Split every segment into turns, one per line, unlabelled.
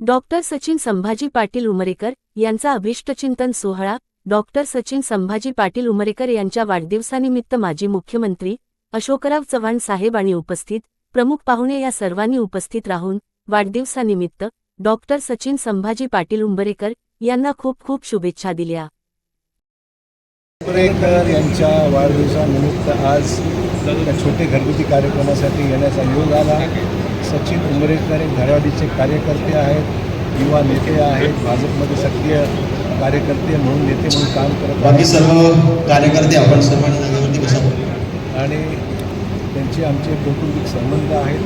Doctor Sachin Sambhaji Patil Umrekar यांचा अभिष्टचिंतन सोहळा. डॉक्टर सचिन संभाजी पाटील उमरेकर यांच्या वाढदिवसानिमित्त माजी मुख्यमंत्री अशोकराव चव्हाण साहेब आणि उपस्थित प्रमुख पाहुणे या सर्वांनी उपस्थित राहून वाढदिवसानिमित्त डॉक्टर सचिन संभाजी पाटील उंबरेकर यांना खूप खूप शुभेच्छा दिल्या.
उंबरेकर यांच्या वाढदिवसानिमित्त आज छोटे घरगुती कार्यक्रमासाठी येण्याचा योग आला. सचिन उमरेकर हे धारावाडीचे कार्यकर्ते आहेत युवा नेते आहेत भाजपमध्ये सक्रिय कार्यकर्ते म्हणून नेते म्हणून काम करत
बाकी सर्व कार्यकर्ते आपण सर्वांनी
आणि त्यांचे आमचे कौटुंबिक संबंध आहेत.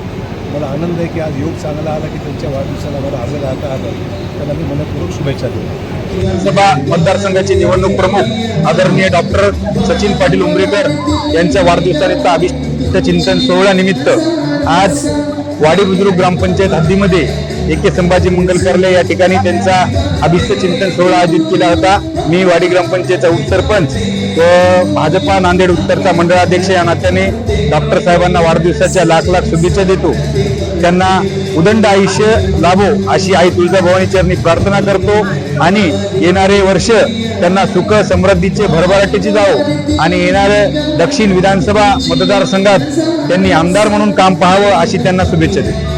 मला आनंद आहे की आज योग चांगला आला की त्यांच्या वाढदिवसाला मला हजर राहता आलं त्यांना मी मनपूर्वक शुभेच्छा देतो.
विधानसभा मतदारसंघाची निवडणूक प्रमुख आदरणीय डॉक्टर सचिन पाटील उमरेकर यांच्या वाढदिवसानिमित्त अभिष्ट चिंतन सोहळ्यानिमित्त आज वाडी बुजुर्ग ग्रामपंचायत हद्दीमध्ये एके संभाजी मंगल या ठिकाणी त्यांचा अभिष्ट चिंतन सोहळा आयोजित केला होता. मी वाडी ग्रामपंचायतचा उपसरपंच व भाजपा नांदेड उत्तरचा मंडळाध्यक्ष या नात्याने डॉक्टर साहेबांना वाढदिवसाच्या लाख लाख शुभेच्छा देतो. त्यांना उदंड आयुष्य लाभो अशी आई तुळजाभवानी चरणी प्रार्थना करतो. आणि येणारे वर्ष त्यांना सुख समृद्धीचे भरभराटीचे जावो. आणि येणाऱ्या दक्षिण विधानसभा मतदारसंघात त्यांनी आमदार म्हणून काम पाहावं अशी त्यांना शुभेच्छा देतो.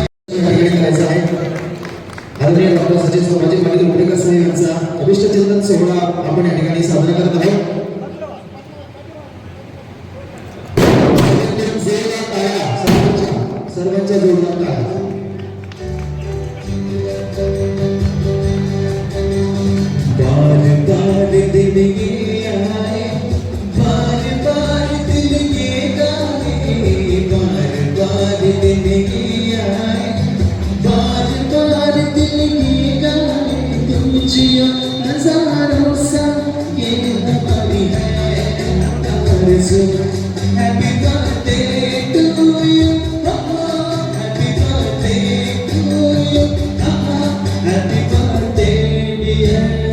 Happy birthday to you. Happy birthday, dear